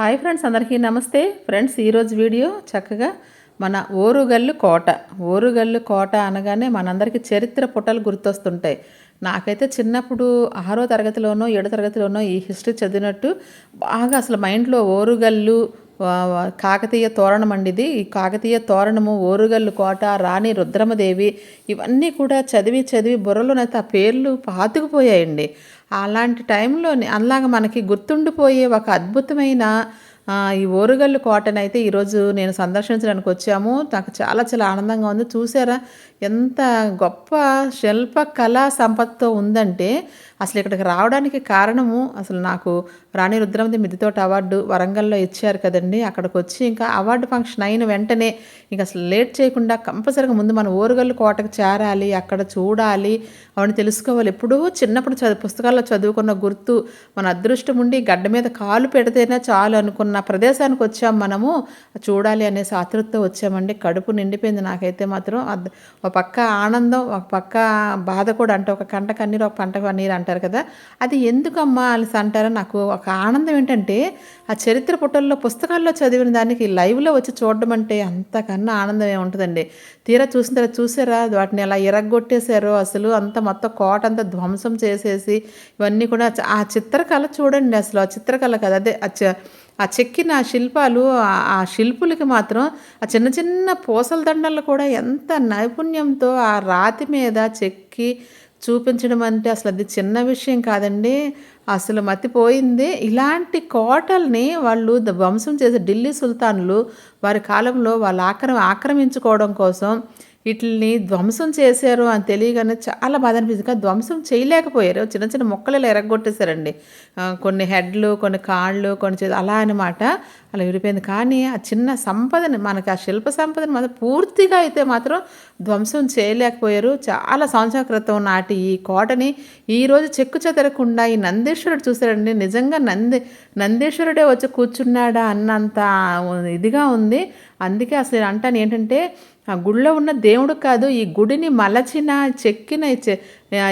Hi friends అందరికీ నమస్తే. Friends ఈరోజు వీడియో చక్కగా మన ఓరుగల్లు కోట. ఓరుగల్లు కోట అనగానే మనందరికీ చరిత్ర పుటలు గుర్తొస్తుంటాయి. నాకైతే చిన్నప్పుడు ఆరో తరగతిలోనో ఏడో తరగతిలోనో ఈ హిస్టరీ చదివినట్టు బాగా అసలు మైండ్లో ఓరుగల్లు కాకతీయ తోరణం అండి ఇది ఈ కాకతీయ తోరణము ఓరుగల్లు కోట రాణి రుద్రమదేవి ఇవన్నీ కూడా చదివి చదివి బుర్రలోనైతే ఆ పేర్లు పాతుకుపోయాయండి. అలాంటి టైంలోనే అలాగ మనకి గుర్తుండిపోయే ఒక అద్భుతమైన ఈ ఓరుగల్లు కోటనైతే ఈరోజు నేను సందర్శించడానికి వచ్చాము. నాకు చాలా చాలా ఆనందంగా ఉంది. చూసారా? ఎంత గొప్ప శిల్ప కళా సంపత్తో ఉందంటే అసలు ఇక్కడికి రావడానికి కారణము అసలు నాకు రాణి రుద్రమది మిద్దితోట అవార్డు వరంగల్లో ఇచ్చారు కదండి. అక్కడికి వచ్చి ఇంకా అవార్డు ఫంక్షన్ అయిన వెంటనే ఇంకా అసలు లేట్ చేయకుండా కంపల్సరీగా ముందు మన ఓరుగల్లు కోటకు చేరాలి అక్కడ చూడాలి అవన్నీ తెలుసుకోవాలి. ఎప్పుడూ చిన్నప్పుడు చదువు పుస్తకాల్లో చదువుకున్న గుర్తు మన అదృష్టం ఉండి గడ్డ మీద కాలు పెడితేనే చాలు అనుకున్న ప్రదేశానికి వచ్చాం మనము. చూడాలి అనే ఆతృతతో వచ్చామండి. కడుపు నిండిపోయింది నాకైతే మాత్రం. ఒక పక్క ఆనందం ఒక పక్క బాధ కూడా. అంటే ఒక కంట కన్నీరు ఒక పంట కన్నీరు అంటారు కదా? అది ఎందుకమ్మా అలసి అంటారో నాకు ఒక ఆనందం ఏంటంటే ఆ చరిత్ర పుటల్లో పుస్తకాల్లో చదివిన దానికి లైవ్లో వచ్చి చూడడం అంటే అంతకన్నా ఆనందం ఏముంటుందండి తీరా చూసిన తర్వాత చూసారా? వాటిని ఎలా ఎరగొట్టేశారో అసలు అంత మొత్తం కోట అంతా ధ్వంసం చేసేసి ఇవన్నీ కూడా ఆ చిత్రకళ చూడండి అసలు. ఆ చిత్రకళ కదా? అదే ఆ ఆ చెక్కిన ఆ శిల్పాలు ఆ- ఆ శిల్పులకి మాత్రం ఆ చిన్న చిన్న పూసల దండలు కూడా ఎంత నైపుణ్యంతో ఆ రాతి మీద చెక్కి చూపించడం అంటే అసలు అది చిన్న విషయం కాదండి. అసలు మతిపోయింది. ఇలాంటి కోటల్ని వాళ్ళు ధ్వంసం చేసే ఢిల్లీ సుల్తాన్లు వారి కాలంలో వాళ్ళ ఆక్రమ ఆక్రమించుకోవడం కోసం వీటిని ధ్వంసం చేశారు అని తెలియగానే చాలా బాధ అనిపించింది. కానీ ధ్వంసం చేయలేకపోయారు. చిన్న చిన్న మొక్కలు ఇలా ఎరగొట్టేశారండి. కొన్ని హెడ్లు కొన్ని కాళ్ళు కొన్ని చేతులు అలా అనమాట అలా విడిపోయింది. కానీ ఆ చిన్న సంపదని మనకి ఆ శిల్ప సంపదని మాత్రం పూర్తిగా అయితే మాత్రం ధ్వంసం చేయలేకపోయారు. చాలా సంవత్సరాల క్రితం నాటి ఈ కోటని ఈరోజు చెక్కు చెదరకుండా ఈ నందీశ్వరుడు చూశాడండి. నిజంగా నంది నందీశ్వరుడే వచ్చి కూర్చున్నాడా అన్నంత ఇదిగా ఉంది. అందుకే అసలు అంటాను ఏంటంటే ఆ గుడిలో ఉన్న దేవుడు కాదు ఈ గుడిని మలచిన చెక్కిన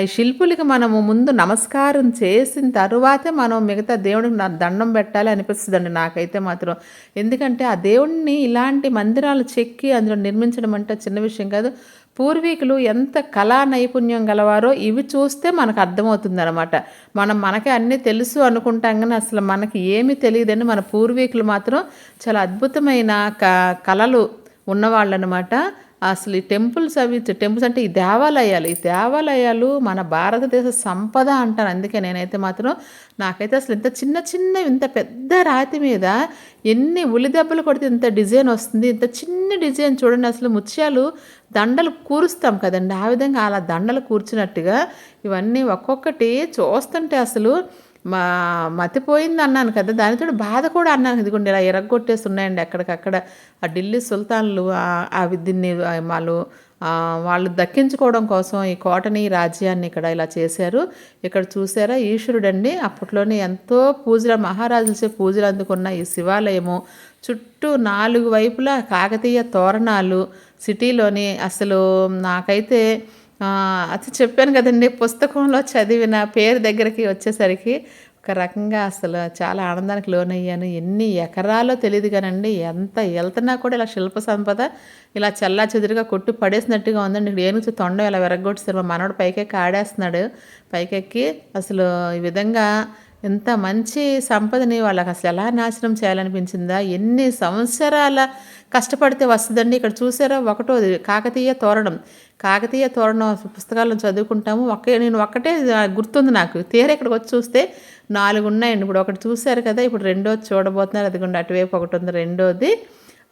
ఈ శిల్పులకి మనము ముందు నమస్కారం చేసిన తరువాతే మనం మిగతా దేవుడికి నా దండం పెట్టాలి అనిపిస్తుందండి నాకైతే మాత్రం. ఎందుకంటే ఆ దేవుడిని ఇలాంటి మందిరాలు చెక్కి అందులో నిర్మించడం అంటే చిన్న విషయం కాదు. పూర్వీకులు ఎంత కళా నైపుణ్యం గలవారో ఇవి చూస్తే మనకు అర్థమవుతుంది అనమాట మనం మనకే అన్నీ తెలుసు అనుకుంటాం కానీ అసలు మనకి ఏమీ తెలియదని మన పూర్వీకులు మాత్రం చాలా అద్భుతమైన క కళలు ఉన్నవాళ్ళనమాట. అసలు ఈ టెంపుల్స్ అవి టెంపుల్స్ అంటే ఈ దేవాలయాలు ఈ దేవాలయాలు మన భారతదేశ సంపద అంటారు. అందుకే నేనైతే మాత్రం నాకైతే అసలు ఇంత చిన్న చిన్న ఇంత పెద్ద రాతి మీద ఎన్ని ఉలి దెబ్బలు కొడితే ఇంత డిజైన్ వస్తుంది ఇంత చిన్న డిజైన్ చూడండి అసలు ముత్యాలు దండలు కూరుస్తాం కదండి. ఆ విధంగా అలా దండలు కూర్చున్నట్టుగా ఇవన్నీ ఒక్కొక్కటి చూస్తుంటే అసలు మా మతిపోయింది అన్నాను కదా దానితో బాధ కూడా అన్నాను. ఇదిగోండి ఇలా ఎరగొట్టేసి ఉన్నాయండి అక్కడికక్కడ. ఆ ఢిల్లీ సుల్తాన్లు ఆ- దీన్ని వాళ్ళు వాళ్ళు దక్కించుకోవడం కోసం ఈ కోటని ఈ రాజ్యాన్ని ఇక్కడ ఇలా చేశారు. ఇక్కడ చూసారా ఈశ్వరుడండి అప్పట్లోనే ఎంతో పూజల మహారాజులచే పూజలు అందుకున్న ఈ శివాలయము. చుట్టూ నాలుగు వైపులా కాకతీయ తోరణాలు. సిటీలోని అసలు నాకైతే అది చెప్పాను కదండి పుస్తకంలో చదివిన పేరు దగ్గరికి వచ్చేసరికి ఒక రకంగా అసలు చాలా ఆనందానికి లోనయ్యాను. ఎన్ని ఎకరాలో తెలియదు కానండి ఎంత వెళ్తున్నా కూడా ఇలా శిల్ప సంపద ఇలా చల్లా చెదురుగా కొట్టి పడేసినట్టుగా ఉందండి. ఇక్కడ ఏనుగు తొండం ఇలా విరగొట్టేసారు మా మనవడు పైకెక్కి ఆడేస్తున్నాడు. పైకెక్కి అసలు ఈ విధంగా ఇంత మంచి సంపదని వాళ్ళకి అసలు ఎలా నాశనం చేయాలనిపించిందా? ఎన్ని సంవత్సరాల కష్టపడితే వస్తుందండి. ఇక్కడ చూసారా? ఒకటోది కాకతీయ తోరణం. కాకతీయ తోరణం పుస్తకాలను చదువుకుంటాము. ఒకే నేను ఒక్కటే గుర్తుంది నాకు. తీరా ఇక్కడికి వచ్చి చూస్తే నాలుగు ఉన్నాయండి. ఇప్పుడు ఒకటి చూశారు కదా ఇప్పుడు రెండోది చూడబోతున్నారు. అదిగోండి అటువైపు ఒకటి ఉంది రెండోది.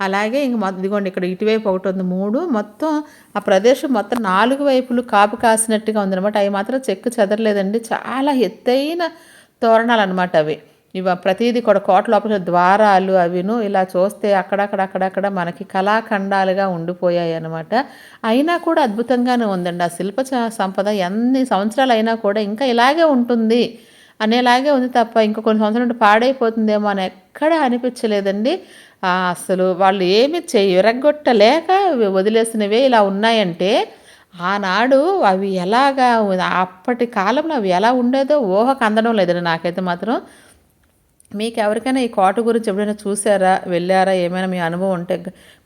అలాగే ఇంక ఇదిగోండి ఇక్కడ ఇటువైపు ఒకటి ఉంది మూడు. మొత్తం ఆ ప్రదేశం మొత్తం నాలుగు వైపులు కాపు కాసినట్టుగా ఉందన్నమాట. అవి మాత్రం చెక్కు చెదరలేదండి. చాలా ఎత్తైన తోరణాలు అనమాట అవి. ఇవ ప్రతిదీ కూడా కోట లోపల ద్వారాలు అవిను ఇలా చూస్తే అక్కడక్కడ అక్కడక్కడ మనకి కళాఖండాలుగా ఉండిపోయాయి అనమాట అయినా కూడా అద్భుతంగానే ఉందండి. ఆ శిల్ప సంపద ఎన్ని సంవత్సరాలు అయినా కూడా ఇంకా ఇలాగే ఉంటుంది అనేలాగే ఉంది తప్ప ఇంకా కొన్ని సంవత్సరాలు పాడైపోతుందేమో అని ఎక్కడ అనిపించలేదండి. అసలు వాళ్ళు ఏమి చేయి విరగొట్టలేక వదిలేసినవే ఇలా ఉన్నాయంటే ఆనాడు అవి ఎలాగా అప్పటి కాలంలో అవి ఎలా ఉండేదో ఊహకు అందడం లేదండి నాకైతే మాత్రం. మీకు ఎవరికైనా ఈ కోట గురించి ఎప్పుడైనా చూసారా వెళ్ళారా? ఏమైనా మీ అనుభవం ఉంటే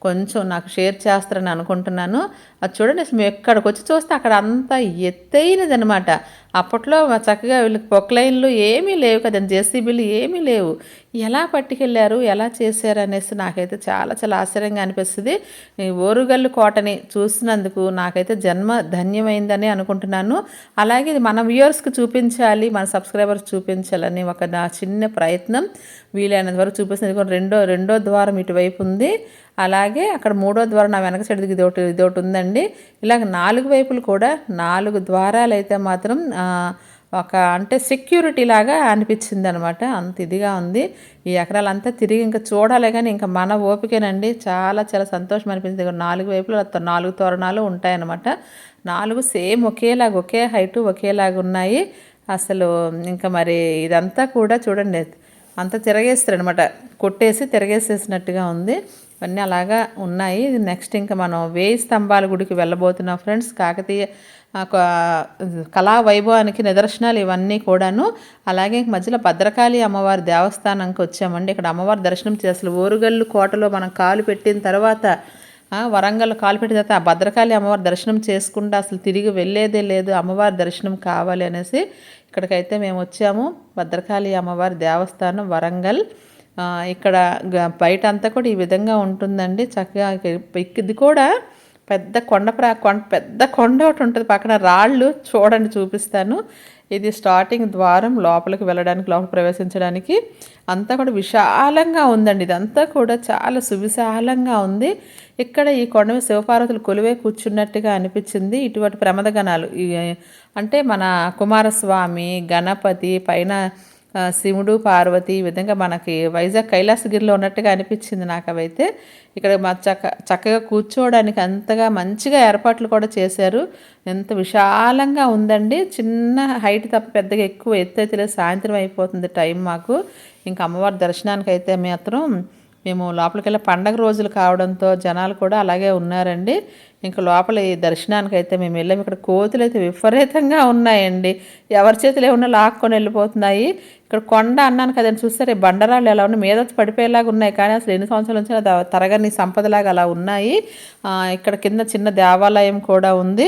కొంచెం నాకు షేర్ చేస్తారని అనుకుంటున్నాను. అది చూడండి అసలు మేము ఎక్కడికి వచ్చి చూస్తే అక్కడ అంతా ఎత్తైనది అనమాట అప్పట్లో చక్కగా వీళ్ళకి పొక్లైన్లు ఏమీ లేవు కదా జేసీబీలు ఏమీ లేవు. ఎలా పట్టుకెళ్ళారు ఎలా చేశారు అనేసి నాకైతే చాలా చాలా ఆశ్చర్యంగా అనిపిస్తుంది. ఓరుగల్లు కోటని చూసినందుకు నాకైతే జన్మ ధన్యమైందని అనుకుంటున్నాను. అలాగే మన వ్యూయర్స్కి చూపించాలి మన సబ్స్క్రైబర్స్ చూపించాలని ఒక నా చిన్న ప్రయత్నం. వీలైనంత వరకు చూపిస్తుంది. రెండో రెండో ద్వారం ఇటువైపు ఉంది. అలాగే అక్కడ మూడో ద్వారం నా వెనక సైడ్ ఇది ఒకటి ఇది ఒకటి ఉందండి. ఇలాగ నాలుగు వైపులు కూడా నాలుగు ద్వారాలు అయితే మాత్రం ఒక అంటే సెక్యూరిటీ లాగా అనిపించింది అనమాట అంత ఇదిగా ఉంది. ఈ ఎకరాలంతా తిరిగి ఇంకా చూడాలి కానీ ఇంకా మన ఓపికేనండి. చాలా చాలా సంతోషం అనిపించింది. నాలుగు వైపులు నాలుగు తోరణాలు ఉంటాయన్నమాట నాలుగు సేమ్ ఒకేలాగా ఒకే హైటు ఒకేలాగా ఉన్నాయి. అసలు ఇంకా మరి ఇదంతా కూడా చూడండి అంతా తిరగేస్తారనమాట. కొట్టేసి తిరగేసేసినట్టుగా ఉంది. ఇవన్నీ అలాగా ఉన్నాయి. నెక్స్ట్ ఇంకా మనం వేయి స్తంభాల గుడికి వెళ్ళబోతున్నాం ఫ్రెండ్స్ కాకతీయ కళా వైభవానికి నిదర్శనాలు ఇవన్నీ కూడాను. అలాగే ఇంక మధ్యలో భద్రకాళి అమ్మవారి దేవస్థానంకి వచ్చామండి. ఇక్కడ అమ్మవారి దర్శనం చేసి అసలు ఓరుగల్లు కోటలో మనం కాలు పెట్టిన తర్వాత వరంగల్ కాలు పెట్టిన తర్వాత ఆ భద్రకాళి అమ్మవారి దర్శనం చేసుకుంటే అసలు తిరిగి వెళ్ళేదే లేదు. అమ్మవారి దర్శనం కావాలి అనేసి ఇక్కడికైతే మేము వచ్చాము. భద్రకాళి అమ్మవారి దేవస్థానం వరంగల్. ఇక్కడ గ- బయట అంతా కూడా ఈ విధంగా ఉంటుందండి. చక్కగా ఇది కూడా పెద్ద కొండ ప్రా కొండ పెద్ద కొండ ఒకటి ఉంటుంది. పక్కన రాళ్ళు చూడండి చూపిస్తాను. ఇది స్టార్టింగ్ ద్వారం లోపలికి వెళ్ళడానికి లోపల ప్రవేశించడానికి. అంతా కూడా విశాలంగా ఉందండి. ఇదంతా కూడా చాలా సువిశాలంగా ఉంది. ఇక్కడ ఈ కొండ శివపార్వతులు కొలువే కూర్చున్నట్టుగా అనిపించింది. ఇటువంటి ప్రమదగణాలు. గణాలు అంటే మన కుమారస్వామి గణపతి పైన శివుడు పార్వతి ఈ విధంగా మనకి వైజాగ్ కైలాసగిరిలో ఉన్నట్టుగా అనిపించింది నాకు అవైతే. ఇక్కడ మా చక్క చక్కగా కూర్చోవడానికి అంతగా మంచిగా ఏర్పాట్లు కూడా చేశారు. ఎంత విశాలంగా ఉందండి. చిన్న హైట్ తప్ప పెద్దగా ఎక్కువ ఎత్తు అయితే సాయంత్రం అయిపోతుంది టైం మాకు. ఇంకా అమ్మవారి దర్శనానికి అయితే మాత్రం మేము లోపలికి వెళ్ళి పండగ రోజులు కావడంతో జనాలు కూడా అలాగే ఉన్నారండి. ఇంకా లోపల ఈ దర్శనానికి అయితే మేము వెళ్ళాము ఇక్కడ కోతులు అయితే విపరీతంగా ఉన్నాయండి. ఎవరి చేతిలో ఏమన్నా లాక్కొని వెళ్ళిపోతున్నాయి. ఇక్కడ కొండ అన్నాను కదండి చూస్తే బండరాళ్ళు ఎలా ఉన్నాయి? మీద వచ్చి పడిపోయేలాగా ఉన్నాయి. కానీ అసలు ఎన్ని సంవత్సరాల నుంచి తరగని సంపదలాగా అలా ఉన్నాయి. ఇక్కడ కింద చిన్న దేవాలయం కూడా ఉంది.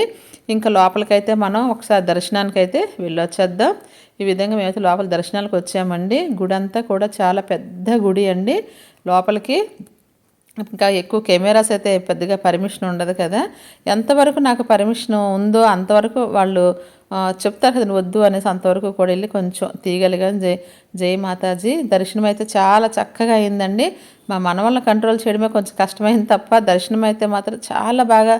ఇంకా లోపలికైతే మనం ఒకసారి దర్శనానికి అయితే వెళ్ళొచ్చేద్దాం. ఈ విధంగా మేమైతే లోపల దర్శనాలకు వచ్చామండి. గుడి అంతా కూడా చాలా పెద్ద గుడి అండి. లోపలికి ఇంకా ఎక్కువ కెమెరాస్ అయితే పెద్దగా పర్మిషన్ ఉండదు కదా. ఎంతవరకు నాకు పర్మిషన్ ఉందో అంతవరకు వాళ్ళు చెప్తారు కదా వద్దు అనేసి అంతవరకు కూడా వెళ్ళి కొంచెం తీయగలిగాను జై జై మాతాజీ దర్శనం అయితే చాలా చక్కగా అయిందండి. మా మనవల్ని కంట్రోల్ చేయడమే కొంచెం కష్టమైంది తప్ప దర్శనం అయితే మాత్రం చాలా బాగా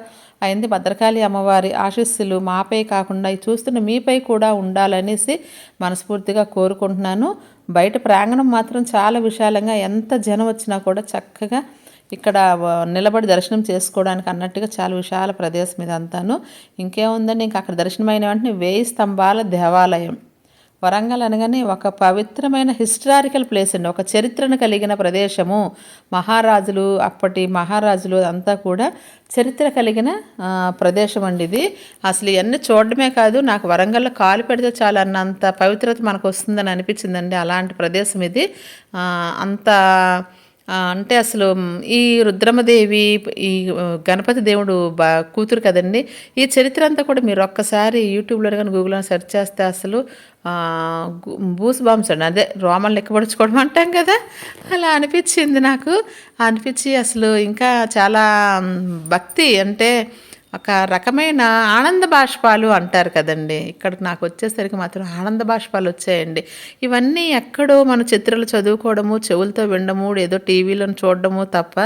అయింది. భద్రకాళి అమ్మవారి ఆశీస్సులు మాపై కాకుండా చూస్తున్న మీపై కూడా ఉండాలనేసి మనస్ఫూర్తిగా కోరుకుంటున్నాను. బయట ప్రాంగణం మాత్రం చాలా విశాలంగా ఎంత జనం వచ్చినా కూడా చక్కగా ఇక్కడ నిలబడి దర్శనం చేసుకోవడానికి అన్నట్టుగా చాలా విశాల ప్రదేశం ఇదంతాను ఇంకేముందండి ఇంక అక్కడ దర్శనమైన వెంటనే వేయి స్తంభాల దేవాలయం. వరంగల్ అనగానే ఒక పవిత్రమైన హిస్టారికల్ ప్లేస్ అండి. ఒక చరిత్రను కలిగిన ప్రదేశము. మహారాజులు అప్పటి మహారాజులు అంతా కూడా చరిత్ర కలిగిన ప్రదేశం అండి ఇది. అసలు ఇవన్నీ చూడడమే కాదు నాకు వరంగల్లో కాలు పెడితే చాలు అన్నంత పవిత్రత మనకు వస్తుందని అనిపించిందండి అలాంటి ప్రదేశం ఇది. అంత అంటే అసలు ఈ రుద్రమదేవి ఈ గణపతి దేవుడు బా కూతురు కదండి. ఈ చరిత్ర అంతా కూడా మీరు ఒక్కసారి యూట్యూబ్లో కానీ గూగుల్లో సెర్చ్ చేస్తే అసలు బూస్ బాంబ్స్ అండి అదే రోమన్ లెక్కపడుచుకోవడం అంటాం కదా. అలా అనిపించింది నాకు. అనిపించి అసలు ఇంకా చాలా భక్తి అంటే ఒక రకమైన ఆనంద బాష్పాలు అంటారు కదండి. ఇక్కడ నాకు వచ్చేసరికి మాత్రం ఆనంద బాష్పాలు వచ్చాయండి. ఇవన్నీ ఎక్కడో మన చిత్రాలు చదువుకోవడము చెవులతో వినడము ఏదో టీవీలో చూడడము తప్ప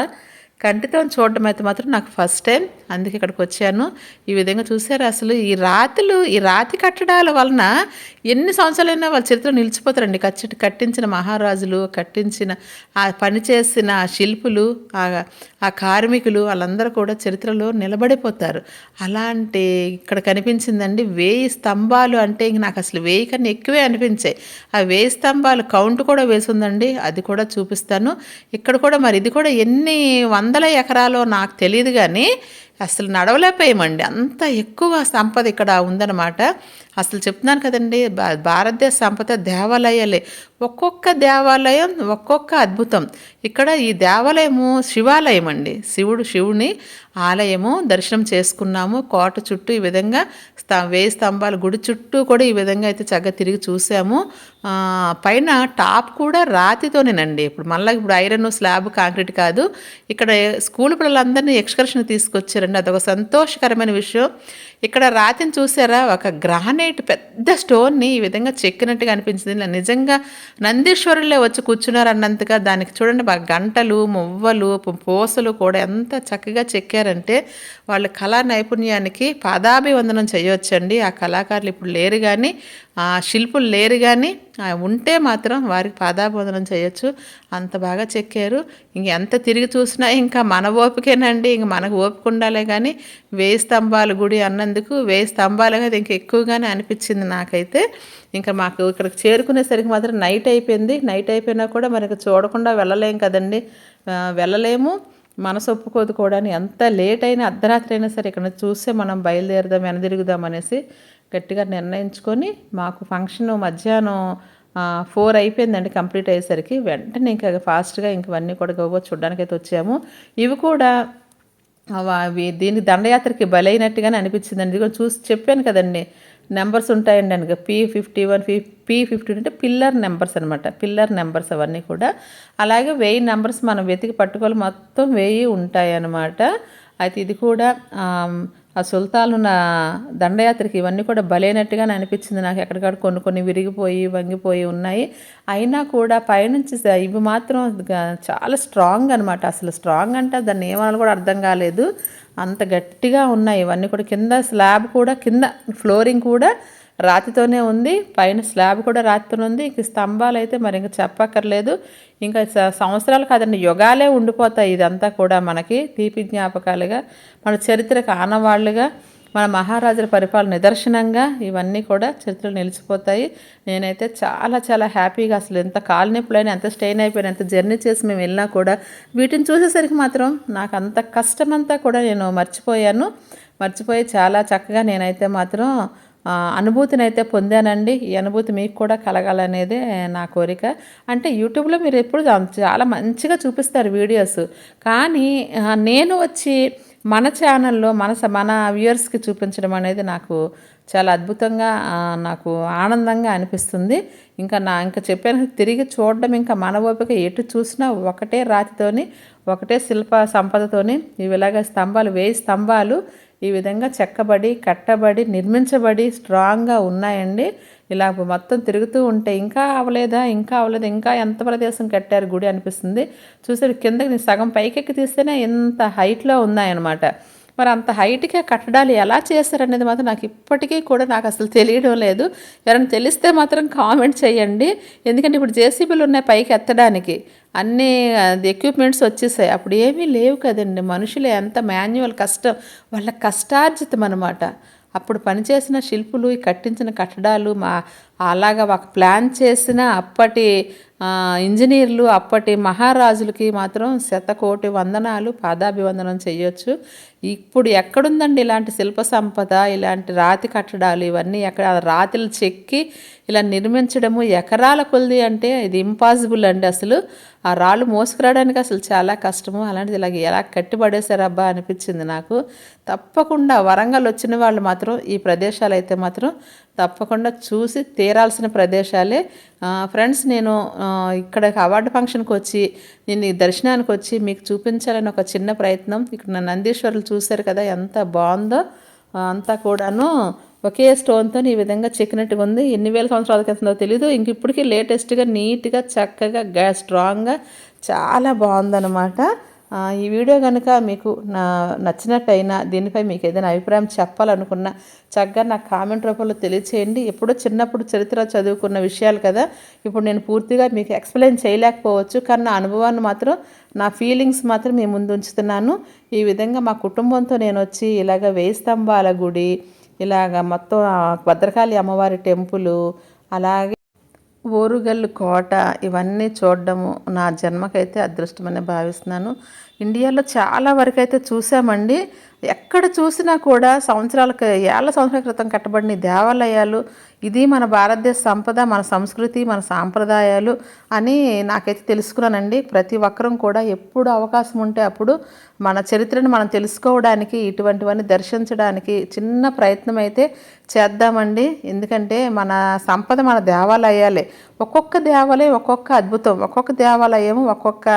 కంటితో చూడడం అయితే మాత్రం నాకు ఫస్ట్ టైం అందుకే ఇక్కడికి వచ్చాను. ఈ విధంగా చూసారు అసలు. ఈ రాతులు ఈ రాతి కట్టడాల వలన ఎన్ని సంవత్సరాలైనా వాళ్ళ చరిత్ర నిలిచిపోతారండి. కచ్చి కట్టించిన మహారాజులు కట్టించిన ఆ పని చేసిన ఆ శిల్పులు ఆ ఆ కార్మికులు వాళ్ళందరూ కూడా చరిత్రలో నిలబడిపోతారు. అలాంటి ఇక్కడ కనిపించిందండి వేయి స్తంభాలు అంటే ఇంక నాకు అసలు వేయి కన్నా ఎక్కువే అనిపించాయి. ఆ వేయి స్తంభాలు కౌంట్ కూడా వేసిందండి. అది కూడా చూపిస్తాను. ఇక్కడ కూడా మరి ఇది కూడా ఎన్ని వందల ఎకరాలో నాకు తెలియదు కానీ అసలు నడవలేకపోయామండి. అంత ఎక్కువ సంపద ఇక్కడ ఉందన్నమాట. అసలు చెప్తున్నాను కదండి భా- భారతదేశ సంపద దేవాలయాలే. ఒక్కొక్క దేవాలయం ఒక్కొక్క అద్భుతం. ఇక్కడ ఈ దేవాలయము శివాలయం అండి. శివుడు శివుని ఆలయము దర్శనం చేసుకున్నాము. కోట చుట్టూ ఈ విధంగా స్త వేయి స్తంభాలు గుడి చుట్టూ కూడా ఈ విధంగా అయితే చక్కగా తిరిగి చూసాము. పైన టాప్ కూడా రాతితోనేనండి. ఇప్పుడు మళ్ళీ ఇప్పుడు ఐరన్ స్లాబ్ కాంక్రీట్ కాదు. ఇక్కడ స్కూల్ పిల్లలందరినీ ఎక్స్కర్షన్ తీసుకొచ్చారండి. అదొక సంతోషకరమైన విషయం. ఇక్కడ రాతిని చూసారా? ఒక గ్రానైట్ పెద్ద స్టోన్ని ఈ విధంగా చెక్కినట్టుగా అనిపించింది. ఇలా నిజంగా నందీశ్వరులే వచ్చి కూర్చున్నారు అన్నంతగా దానికి చూడండి బాగా గంటలు మువ్వలు పూసలు కూడా ఎంత చక్కగా చెక్కారంటే వాళ్ళ కళా నైపుణ్యానికి పాదాభివందనం చేయవచ్చండి ఆ కళాకారులు ఇప్పుడు లేరు కానీ ఆ శిల్పులు లేరు కానీ ఉంటే మాత్రం వారికి పాదాభివందనం చేయొచ్చు. అంత బాగా చెక్కారు. ఇంక ఎంత తిరిగి చూసినా ఇంకా మన ఓపికేనండి. ఇంక మనకు ఓపిక ఉండాలే కానీ వేయి స్తంభాల గుడి అన్న అన్నందుకు వేయి స్తంభాలు అది ఇంకా ఎక్కువగానే అనిపించింది నాకైతే. ఇంకా మాకు ఇక్కడికి చేరుకునేసరికి మాత్రం నైట్ అయిపోయింది. నైట్ అయిపోయినా కూడా మనకి చూడకుండా వెళ్ళలేం కదండి. వెళ్ళలేము. మనసు ఒప్పుకోదు కూడా అని ఎంత లేట్ అయినా అర్ధరాత్రి అయినా సరే ఇక్కడ చూస్తే మనం బయలుదేరదాం వెనదిరుగుదాం అనేసి గట్టిగా నిర్ణయించుకొని మాకు ఫంక్షన్ మధ్యాహ్నం ఫోర్ అయిపోయిందండి కంప్లీట్ అయ్యేసరికి. వెంటనే ఇంకా ఫాస్ట్గా ఇంకవన్నీ కూడా గోగో చూడడానికి అయితే వచ్చాము. ఇవి కూడా దీనికి దండయాత్రకి బలైనట్టుగానే అనిపించిందండి. కూడా చూసి చెప్పాను కదండి నెంబర్స్ ఉంటాయండి అనగా పీ ఫిఫ్టీ వన్ ఫీ పీ ఫిఫ్టీ అంటే పిల్లర్ నెంబర్స్ అనమాట పిల్లర్ నెంబర్స్ అవన్నీ కూడా. అలాగే వెయ్యి నెంబర్స్ మనం వెతికి పట్టుకోవాలి. మొత్తం వెయ్యి ఉంటాయి అన్నమాట అయితే ఇది కూడా ఆ సుల్తాలున్న దండయాత్రకి ఇవన్నీ కూడా బలైనట్టుగానే అనిపించింది. నాకు ఎక్కడికక్కడ కొన్ని కొన్ని విరిగిపోయి వంగిపోయి ఉన్నాయి. అయినా కూడా పైనుంచి ఇవి మాత్రం చాలా స్ట్రాంగ్ అనమాట అసలు స్ట్రాంగ్ అంటే దాన్ని ఏమనాలో కూడా అర్థం కాలేదు. అంత గట్టిగా ఉన్నాయి. ఇవన్నీ కూడా కింద స్లాబ్ కూడా కింద ఫ్లోరింగ్ కూడా రాతితోనే ఉంది పైన స్లాబ్ కూడా రాతితోనే ఉంది. ఇంక స్తంభాలు అయితే మరి ఇంకా చెప్పక్కర్లేదు. ఇంకా సంవత్సరాలు కాదండి యుగాలే ఉండిపోతాయి ఇదంతా కూడా మనకి తీపి జ్ఞాపకాలుగా మన చరిత్రకు ఆనవాళ్ళుగా మన మహారాజుల పరిపాలన నిదర్శనంగా ఇవన్నీ కూడా చరిత్రలు నిలిచిపోతాయి. నేనైతే చాలా చాలా హ్యాపీగా అసలు ఎంత కాలు నొప్పులైనా ఎంత స్టెయిన్ అయిపోయినా ఎంత జర్నీ చేసి మేము వెళ్ళినా కూడా వీటిని చూసేసరికి మాత్రం నాకు అంత కష్టమంతా కూడా నేను మర్చిపోయాను. మర్చిపోయి చాలా చక్కగా నేనైతే మాత్రం అనుభూతిని అయితే పొందానండి. ఈ అనుభూతి మీకు కూడా కలగాలనేదే నా కోరిక. అంటే యూట్యూబ్లో మీరు ఎప్పుడు చాలా మంచిగా చూపిస్తారు వీడియోస్. కానీ నేను వచ్చి మన ఛానల్లో మన మన వ్యూయర్స్కి చూపించడం అనేది నాకు చాలా అద్భుతంగా నాకు ఆనందంగా అనిపిస్తుంది. ఇంకా నా ఇంకా చెప్పాను తిరిగి చూడడం ఇంకా మన ఓపిక ఎటు చూసినా ఒకటే రాతితోని ఒకటే శిల్ప సంపదతోని ఇవి ఇలాగ స్తంభాలు వేయి స్తంభాలు ఈ విధంగా చెక్కబడి కట్టబడి నిర్మించబడి స్ట్రాంగ్గా ఉన్నాయండి. ఇలా మొత్తం తిరుగుతూ ఉంటే ఇంకా అవ్వలేదా ఇంకా అవ్వలేదు ఇంకా ఎంత ప్రదేశం కట్టారు గుడి అనిపిస్తుంది. చూసారు కిందకి నేను సగం పైకెక్కి తీస్తేనే ఎంత హైట్లో ఉన్నాయన్నమాట. మరి అంత హైట్గా కట్టడాలు ఎలా చేశారనేది మాత్రం నాకు ఇప్పటికీ కూడా నాకు అసలు తెలియడం లేదు. ఎవరైనా తెలిస్తే మాత్రం కామెంట్ చేయండి. ఎందుకంటే ఇప్పుడు జేసీబీలు ఉన్నాయి పైకి ఎత్తడానికి. అన్ని ఎక్విప్మెంట్స్ వచ్చేసాయి. అప్పుడు ఏమీ లేవు కదండి. మనుషులు ఎంత మాన్యువల్ కష్టం. వాళ్ళ కష్టార్జితం అనమాట అప్పుడు పనిచేసిన శిల్పులు ఈ కట్టించిన కట్టడాలు మా అలాగా ఒక ప్లాన్ చేసిన అప్పటి ఇంజనీర్లు అప్పటి మహారాజులకి మాత్రం శతకోటి వందనాలు పాదాభివందనం చేయొచ్చు ఇప్పుడు ఎక్కడుందండి ఇలాంటి శిల్ప సంపద ఇలాంటి రాతి కట్టడాలు ఇవన్నీ ఎక్కడ? రాతిలు చెక్కి ఇలా నిర్మించడము ఎకరాల కొలిది అంటే ఇది ఇంపాసిబుల్ అండి అసలు. ఆ రాళ్ళు మోసుకురావడానికి అసలు చాలా కష్టము. అలాంటిది ఇలాగ ఎలా కట్టిపడేశారబ్బా అనిపించింది నాకు. తప్పకుండా వరంగల్ వచ్చిన వాళ్ళు మాత్రం ఈ ప్రదేశాలు అయితే మాత్రం తప్పకుండా చూసి తీరాల్సిన ప్రదేశాలే. ఫ్రెండ్స్ నేను ఇక్కడ అవార్డు ఫంక్షన్కి వచ్చి నేను ఈ దర్శనానికి వచ్చి మీకు చూపించాలని ఒక చిన్న ప్రయత్నం. ఇక్కడ నా నందీశ్వరులు చూశారు కదా ఎంత బాగుందో. అంతా కూడాను ఒకే స్టోన్తో ఈ విధంగా చెక్కినట్టుగా ఉంది. ఎన్ని వేల సంవత్సరాల క్రితందో తెలీదు. ఇంక ఇప్పటికీ లేటెస్ట్గా నీట్గా చక్కగా గా స్ట్రాంగ్గా చాలా బాగుందన్నమాట. ఈ వీడియో కనుక మీకు నా నచ్చినట్టయినా దీనిపై మీకు ఏదైనా అభిప్రాయం చెప్పాలనుకున్నా చక్కగా నా కామెంట్ రూపంలో తెలియచేయండి. ఎప్పుడో చిన్నప్పుడు చరిత్ర చదువుకున్న విషయాలు కదా. ఇప్పుడు నేను పూర్తిగా మీకు ఎక్స్ప్లెయిన్ చేయలేకపోవచ్చు. కానీ నా అనుభవాన్ని మాత్రం నా ఫీలింగ్స్ మాత్రం మీ ముందు ఉంచుతున్నాను. ఈ విధంగా మా కుటుంబంతో నేను వచ్చి ఇలాగ వేయి స్తంభాల గుడి ఇలాగ మొత్తం భద్రకాళి అమ్మవారి టెంపుల్ అలాగే ఓరుగల్లు కోట ఇవన్నీ చూడడము నా జన్మకైతే అదృష్టమని భావిస్తున్నాను. ఇండియాలో చాలా వరకు అయితే చూసామండి. ఎక్కడ చూసినా కూడా సంవత్సరాలకు ఏళ్ళ సంవత్సరాల క్రితం కట్టబడిన దేవాలయాలు ఇది మన భారతదేశ సంపద మన సంస్కృతి మన సాంప్రదాయాలు అని నాకైతే తెలుసుకున్నానండి. ప్రతి ఒక్కరం కూడా ఎప్పుడు అవకాశం ఉంటే అప్పుడు మన చరిత్రను మనం తెలుసుకోవడానికి ఇటువంటివన్నీ దర్శించడానికి చిన్న ప్రయత్నం అయితే చేద్దామండి. ఎందుకంటే మన సంపద మన దేవాలయాలే. ఒక్కొక్క దేవాలయం ఒక్కొక్క అద్భుతం ఒక్కొక్క దేవాలయం ఒక్కొక్క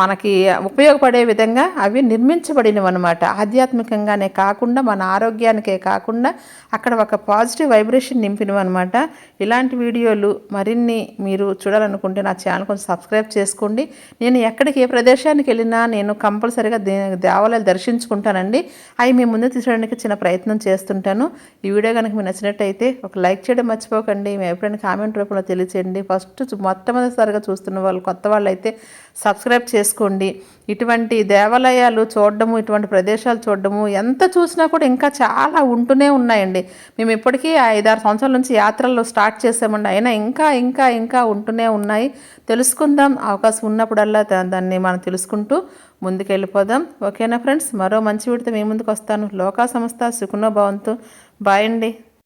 మనకి ఉపయోగపడే విధంగా అవి నిర్మించబడినవి అనమాట ఆధ్యాత్మికంగానే కాకుండా మన ఆరోగ్యానికే కాకుండా అక్కడ ఒక పాజిటివ్ వైబ్రేషన్ నింపినవి అనమాట ఇలాంటి వీడియోలు మరిన్ని మీరు చూడాలనుకుంటే నా ఛానల్ కొంచెం సబ్స్క్రైబ్ చేసుకోండి. నేను ఎక్కడికి ఏ ప్రదేశానికి వెళ్ళినా నేను కంపల్సరిగా దే దేవాలయాలు దర్శించుకుంటానండి. అవి మీ ముందు తీసుకోవడానికి చిన్న ప్రయత్నం చేస్తుంటాను. ఈ వీడియో కనుక మీకు నచ్చినట్టయితే ఒక లైక్ చేయడం మర్చిపోకండి. మీ ఎప్పుడైనా కామెంట్ రూపంలో తెలియచేయండి. ఫస్ట్ చూ- మొట్టమొదటిసారిగా చూస్తున్న వాళ్ళు కొత్త వాళ్ళు అయితే సబ్స్క్రైబ్ చేసుకోండి. ఇటువంటి దేవాలయాలు చూడడము ఇటువంటి ప్రదేశాలు చూడడము ఎంత చూసినా కూడా ఇంకా చాలా ఉంటూనే ఉన్నాయండి. మేము ఇప్పటికీ ఐదారు సంవత్సరాల నుంచి యాత్రలు స్టార్ట్ చేసామండి అయినా ఇంకా ఇంకా ఇంకా ఉంటూనే ఉన్నాయి. తెలుసుకుందాం. అవకాశం ఉన్నప్పుడల్లా దాన్ని మనం తెలుసుకుంటూ ముందుకెళ్ళిపోదాం. ఓకేనా ఫ్రెండ్స్? మరో మంచి విడితే మీ ముందుకు వస్తాను. లోకా సంస్థ సుఖనో భవంతు. బాయ్ అండి.